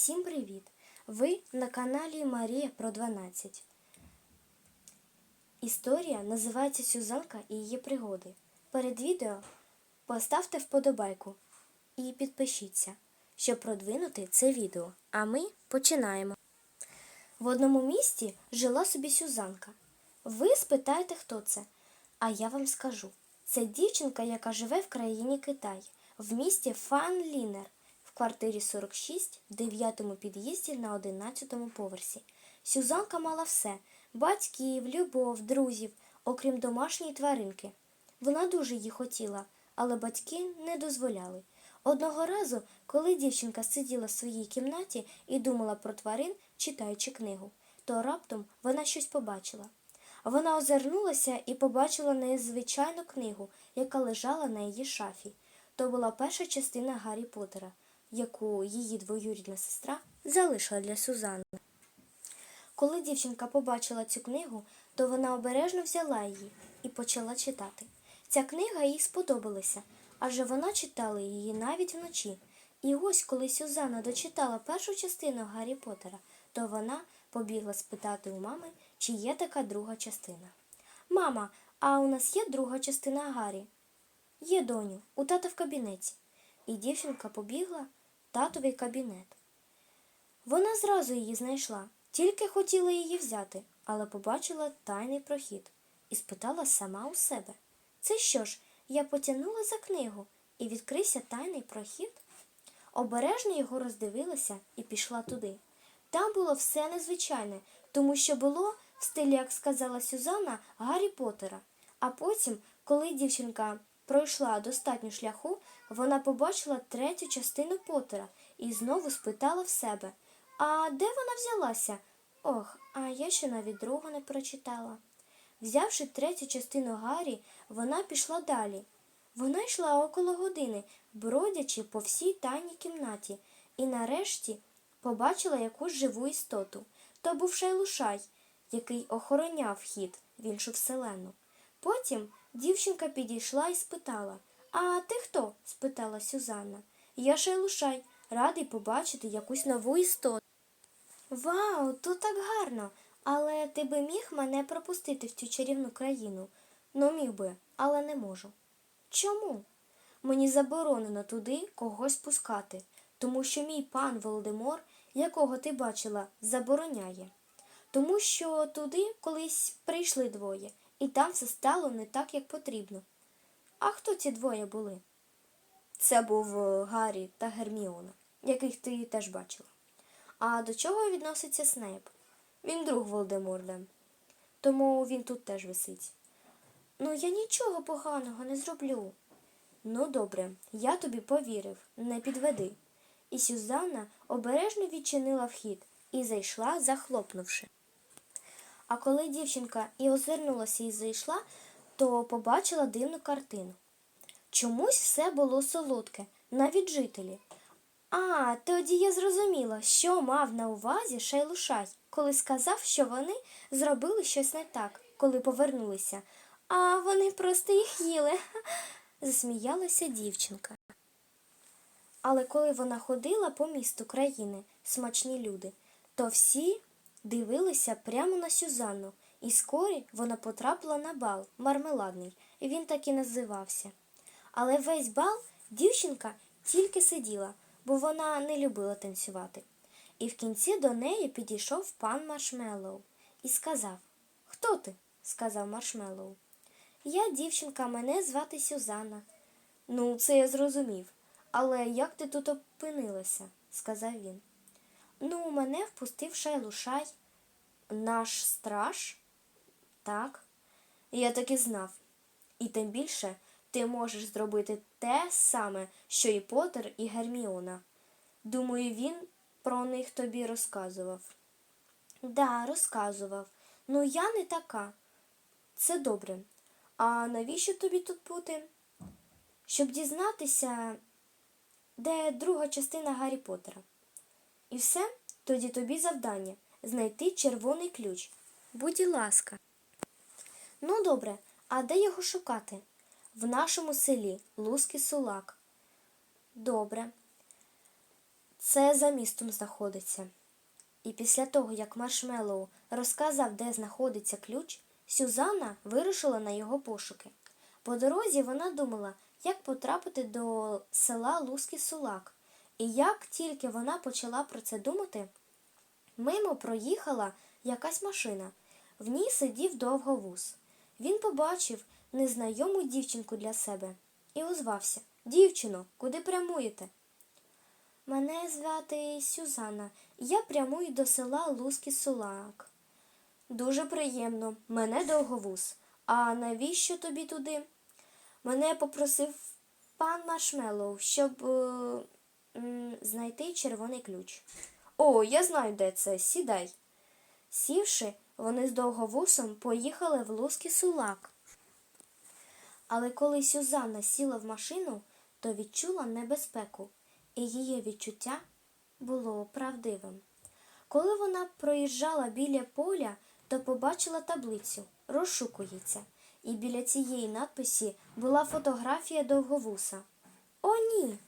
Всім привіт! Ви на каналі Марія про 12. Історія називається Сюзанка і її пригоди. Перед відео поставте вподобайку і підпишіться, щоб продвинути це відео. А ми починаємо. В одному місті жила собі Сюзанка. Ви спитаєте, хто це? А я вам скажу. Це дівчинка, яка живе в країні Китай, в місті Фанлінер, в квартирі 46, в 9 під'їзді на 11 поверсі. Сюзанка мала все батьків, любов, друзів, окрім домашньої тваринки. Вона дуже її хотіла, але батьки не дозволяли. Одного разу, коли дівчинка сиділа в своїй кімнаті і думала про тварин, читаючи книгу, то раптом вона щось побачила. Вона озирнулася і побачила незвичайну книгу, яка лежала на її шафі. То була перша частина Гаррі Поттера, яку її двоюрідна сестра залишила для Сюзанни. Коли дівчинка побачила цю книгу, то вона обережно взяла її і почала читати. Ця книга їй сподобалася, адже вона читала її навіть вночі. І ось, коли Сюзанна дочитала першу частину Гаррі Поттера, то вона побігла спитати у мами, чи є така друга частина. Мама, а у нас є друга частина Гаррі? Є, доню, у тата в кабінеті. І дівчинка побігла татовий кабінет. Вона зразу її знайшла, тільки хотіла її взяти, але побачила тайний прохід і спитала сама у себе. Це що ж, я потягнула за книгу і відкрився тайний прохід? Обережно його роздивилася і пішла туди. Там було все незвичайне, тому що було в стилі, як сказала Сюзанна, Гаррі Поттера. А потім, коли дівчинка пройшла достатньо шляху, вона побачила третю частину Поттера і знову спитала в себе А де вона взялася? Ох, а я ще навіть другу не прочитала. Взявши третю частину Гаррі, вона пішла далі. Вона йшла около години, бродячи по всій тайній кімнаті, і нарешті побачила якусь живу істоту. То був шайлушай, який охороняв вхід в іншу вселену. Потім дівчинка підійшла і спитала А ти хто? спитала Сюзанна. Я шайлушай, радий побачити якусь нову істоту. Вау, тут так гарно. Але ти би міг мене пропустити в цю чарівну країну. Ну, міг би, але не можу. Чому? Мені заборонено туди когось пускати, тому що мій пан Володимир, якого ти бачила, забороняє. Тому що туди колись прийшли двоє, і там все стало не так, як потрібно. А хто ці двоє були? Це був е, Гаррі та Герміона, яких ти теж бачила. А до чого відноситься Снейп? Він друг Волдеморда, тому він тут теж висить. Ну, я нічого поганого не зроблю. Ну, добре, я тобі повірив, не підведи. І Сюзанна обережно відчинила вхід і зайшла, захлопнувши. А коли дівчинка і озирнулася і зайшла, то побачила дивну картину. Чомусь все було солодке, навіть жителі. А, тоді я зрозуміла, що мав на увазі Шайлушай, коли сказав, що вони зробили щось не так, коли повернулися, а вони просто їх їли. засміялася дівчинка. Але коли вона ходила по місту країни, смачні люди, то всі дивилися прямо на Сюзанну, і скорі вона потрапила на бал мармеладний, і він так і називався. Але весь бал дівчинка тільки сиділа, бо вона не любила танцювати. І в кінці до неї підійшов пан Маршмеллоу і сказав Хто ти? сказав Маршмеллоу. Я дівчинка, мене звати Сюзанна. Ну, це я зрозумів. Але як ти тут опинилася? сказав він. Ну, мене впустив шайлушай. Наш страж? Так. Я так і знав. І тим більше ти можеш зробити те саме, що і Поттер, і Герміона. Думаю, він про них тобі розказував. Да, розказував. Ну я не така. Це добре. А навіщо тобі тут бути? Щоб дізнатися, де друга частина Гаррі Поттера. І все, тоді тобі завдання знайти червоний ключ. Будь ласка. Ну, добре, а де його шукати? В нашому селі Луски Сулак. Добре. Це за містом знаходиться. І після того, як Маршмеллоу розказав, де знаходиться ключ, Сюзанна вирушила на його пошуки. По дорозі вона думала, як потрапити до села Луський Сулак. І як тільки вона почала про це думати, мимо проїхала якась машина. В ній сидів довговуз. Він побачив незнайому дівчинку для себе і озвався Дівчино, куди прямуєте? Мене звати Сюзанна. Я прямую до села Луський Сулак. Дуже приємно. Мене довговуз. А навіщо тобі туди? Мене попросив пан Маршмеллоу, щоб е, знайти червоний ключ. О, я знаю, де це. Сідай. Сівши, вони з довговусом поїхали в Луський Сулак. Але коли Сюзанна сіла в машину, то відчула небезпеку, і її відчуття було правдивим. Коли вона проїжджала біля поля, то побачила таблицю Розшукується, і біля цієї надписі була фотографія довговуса. О, ні.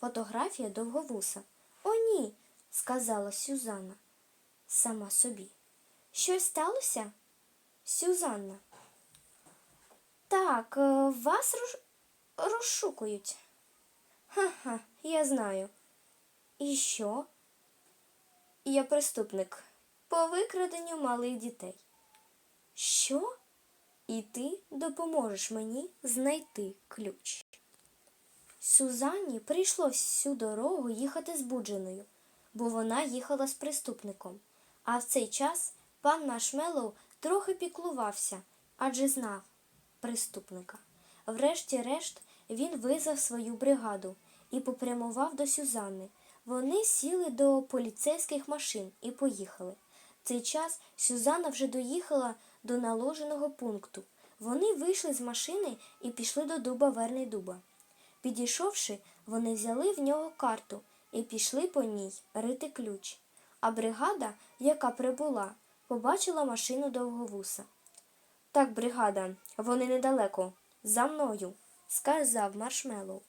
Фотографія довговуса. О, ні, сказала Сюзанна сама собі. Щось сталося? Сюзанна. Так, е, вас роз... розшукують. Ха-ха, я знаю. І що? Я преступник по викраденню малих дітей. Що? І ти допоможеш мені знайти ключ. Сюзанні прийшло всю дорогу їхати збудженою, бо вона їхала з преступником. А в цей час пан Маршмеллоу трохи піклувався, адже знав преступника. Врешті-решт він визвав свою бригаду і попрямував до Сюзанни. Вони сіли до поліцейських машин і поїхали. В цей час Сюзанна вже доїхала до наложеного пункту. Вони вийшли з машини і пішли до дуба Верний дуба. Підійшовши, вони взяли в нього карту і пішли по ній рити ключ. А бригада, яка прибула, побачила машину довговуса. Так, бригада, вони недалеко. За мною, сказав Маршмеллоу.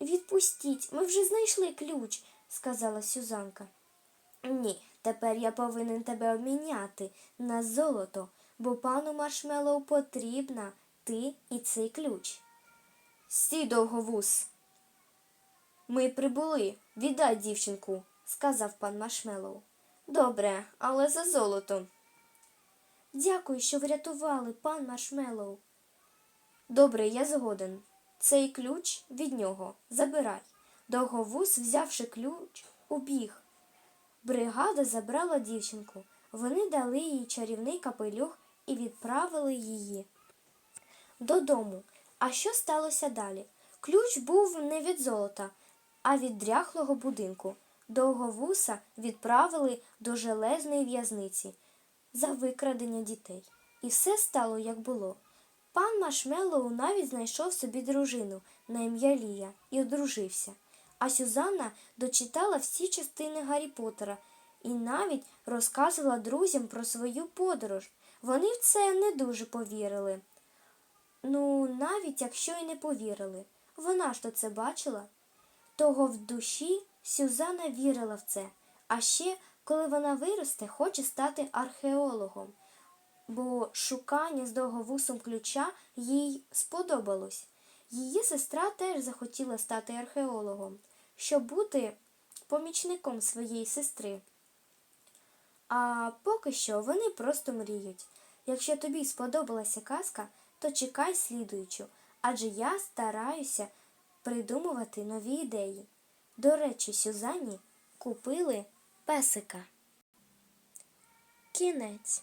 Відпустіть, ми вже знайшли ключ, сказала Сюзанка. Ні, тепер я повинен тебе обміняти на золото, бо пану Маршмеллоу потрібна ти і цей ключ. Стій, довговуз. Ми прибули. Віддай дівчинку, сказав пан Маршмеллоу. Добре, але за золото. Дякую, що врятували, пан Маршмеллоу. Добре, я згоден. Цей ключ від нього забирай. Довговуз, взявши ключ, убіг. Бригада забрала дівчинку. Вони дали їй чарівний капелюх і відправили її додому. А що сталося далі? Ключ був не від золота, а від дряхлого будинку. Довговуса відправили до железної в'язниці за викрадення дітей. І все стало, як було. Пан Машмеллоу навіть знайшов собі дружину на ім'я Лія і одружився. А Сюзанна дочитала всі частини Гаррі Поттера і навіть розказувала друзям про свою подорож. Вони в це не дуже повірили. Ну, навіть якщо й не повірили, вона ж то це бачила. Того в душі Сюзанна вірила в це, а ще, коли вона виросте, хоче стати археологом, бо шукання з довговусом ключа їй сподобалось. Її сестра теж захотіла стати археологом, щоб бути помічником своєї сестри. А поки що вони просто мріють. Якщо тобі сподобалася казка, то чекай слідуючу, адже я стараюся придумувати нові ідеї. До речі, Сюзанні купили песика. Кінець.